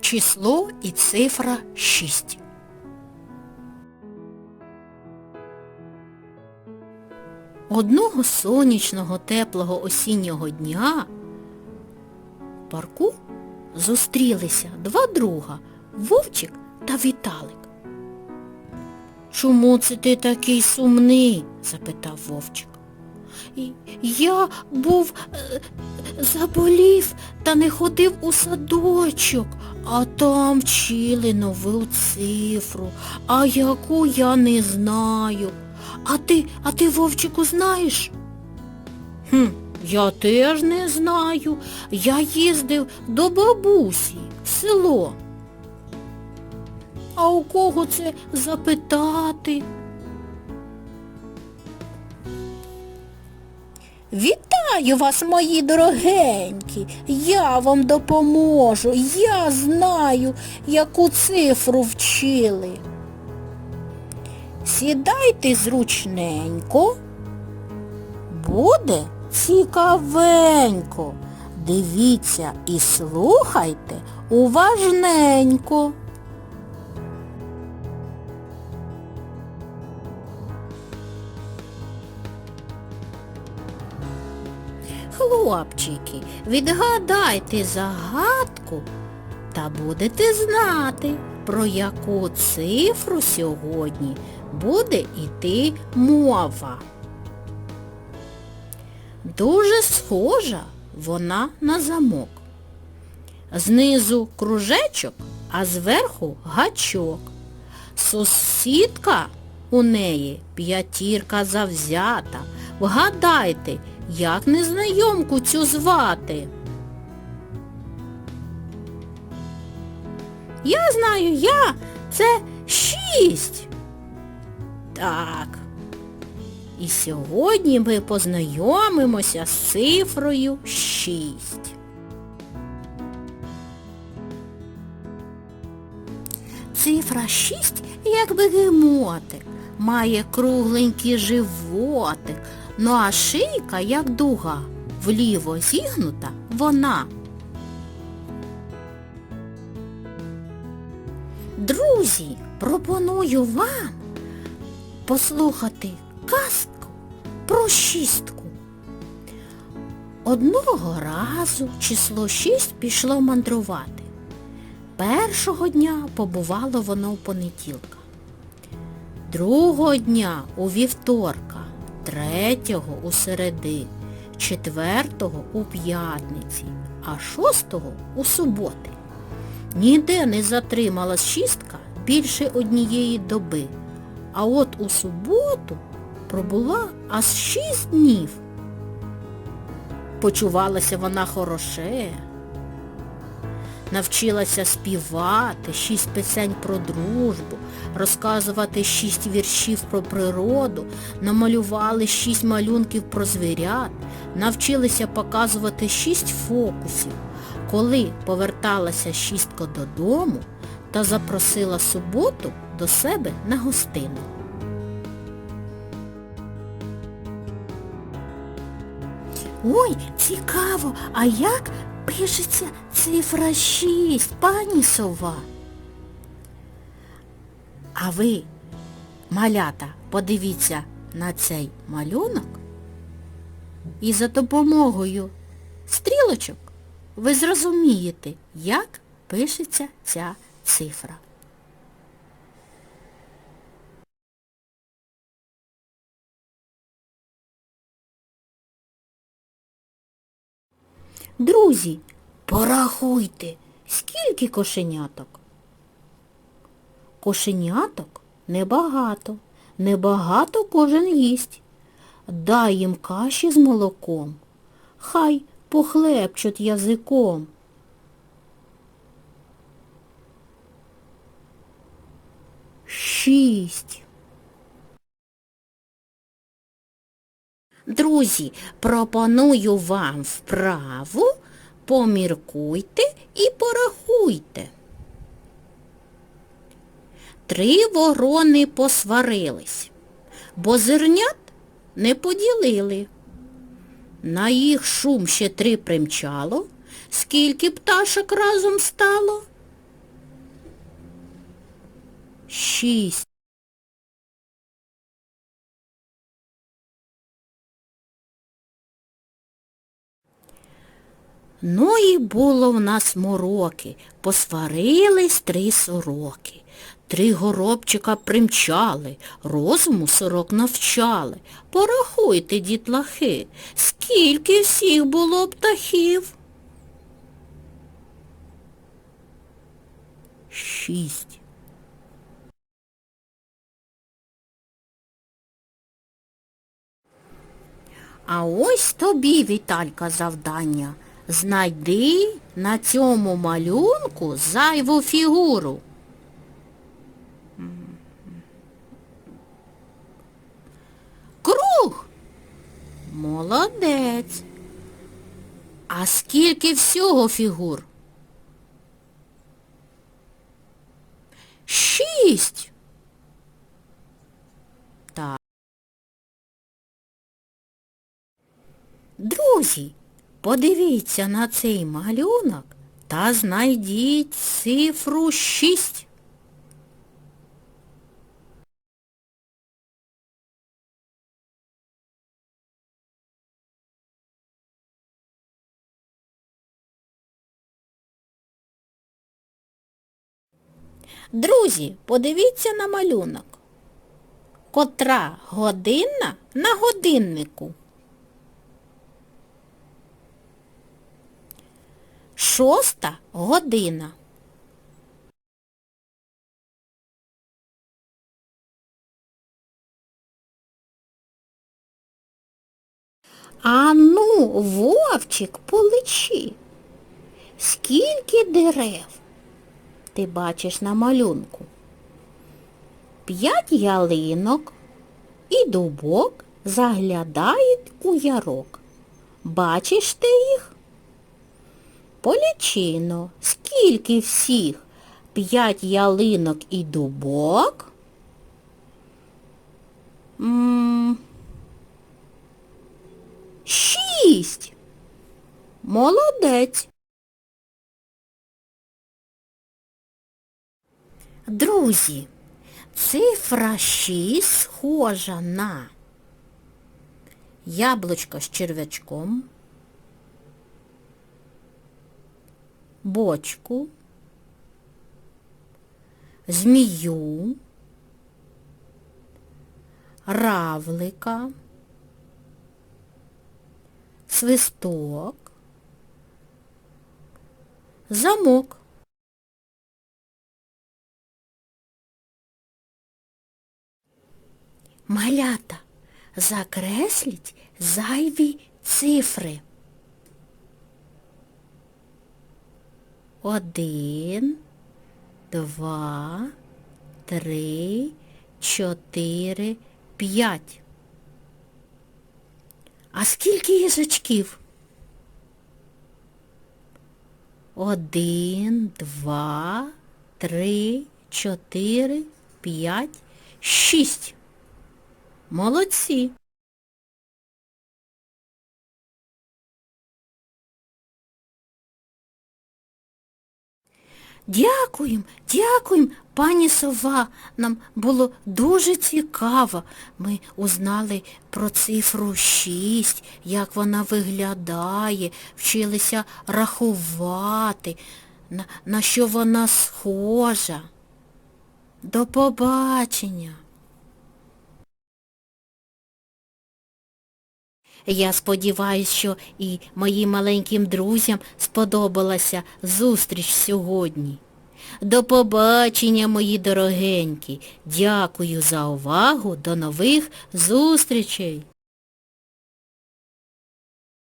число і цифра 6. Одного сонячного теплого осіннього дня в парку зустрілися два друга Вовчик та Віталик. Чому це ти такий сумний? запитав Вовчик. «І- Я був е, заболів та не ходив у садочок, а там вчили нову цифру, а яку я не знаю. А ти, а ти, Вовчику, знаєш? Хм, я теж не знаю. Я їздив до бабусі в село. А у кого це запитати? Вітаю вас, мої дорогенькі. Я вам допоможу. Я знаю, яку цифру вчили. Сідайте зручненько. Буде цікавенько. Дивіться і слухайте уважненько. Хлопчики, відгадайте загадку та будете знати, про яку цифру сьогодні буде йти мова. Дуже схожа вона на замок. Знизу кружечок, а зверху гачок. Сусідка у неї п'ятірка завзята. Вгадайте, як незнайомку цю звати. Я знаю, я це шість. Так. І сьогодні ми познайомимося з цифрою 6. Цифра 6, як бегемотик, має кругленький животик, ну а шийка, як дуга, вліво зігнута вона. Друзі, пропоную вам послухати казку про шістку. Одного разу число шість пішло мандрувати. Першого дня побувало воно в понеділка. Другого дня у вівторка, третього у середи, четвертого у п'ятниці, а шостого у суботи. Ніде не затрималась шістка більше однієї доби, а от у суботу пробула аж шість днів. Почувалася вона хороше, навчилася співати, шість пісень про дружбу, розказувати шість віршів про природу, намалювали шість малюнків про звірят, навчилися показувати шість фокусів. Коли поверталася шістка додому та запросила суботу до себе на гостину. Ой, цікаво, а як пишеться цифра 6, пані сова? А ви, малята, подивіться на цей малюнок і за допомогою стрілочок ви зрозумієте, як пишеться ця цифра. Друзі, порахуйте, скільки кошеняток? Кошеняток небагато, небагато кожен їсть. Дай їм каші з молоком, хай похлепчуть язиком. Шість. Друзі, пропоную вам вправу, поміркуйте і порахуйте. Три ворони посварились, бо зернят не поділили. На їх шум ще три примчало, скільки пташок разом стало? Шість. Ну і було в нас мороки, посварились три сороки. Три горобчика примчали, розуму сорок навчали. Порахуйте, дітлахи, скільки всіх було птахів? Шість. А ось тобі, Віталька, завдання. Знайди на цьому малюнку зайву фігуру. Круг. Молодець. А скільки всього фігур? Шість. Так. Друзі, подивіться на цей малюнок та знайдіть цифру 6. Друзі, подивіться на малюнок. Котра година на годиннику? Шоста година. А ну, вовчик, полечи. Скільки дерев ти бачиш на малюнку? П'ять ялинок і дубок заглядають у ярок. Бачиш ти їх? Полічино, скільки всіх? П'ять ялинок і дубок? М, Шість. Молодець. Друзі, цифра 6 схожа на яблучко з черв'ячком, бочку, змію, равлика, свисток, замок. Малята, закресліть зайві цифри. Один, два, три, чотири, п'ять. А скільки їжачків? Один, два, три, чотири, п'ять, шість. Молодці. Дякуємо, дякуємо, пані сова. Нам було дуже цікаво. Ми узнали про цифру 6, як вона виглядає, вчилися рахувати, на, на що вона схожа. До побачення. Я сподіваюся, що і моїм маленьким друзям сподобалася зустріч сьогодні. До побачення, мої дорогенькі. Дякую за увагу. До нових зустрічей.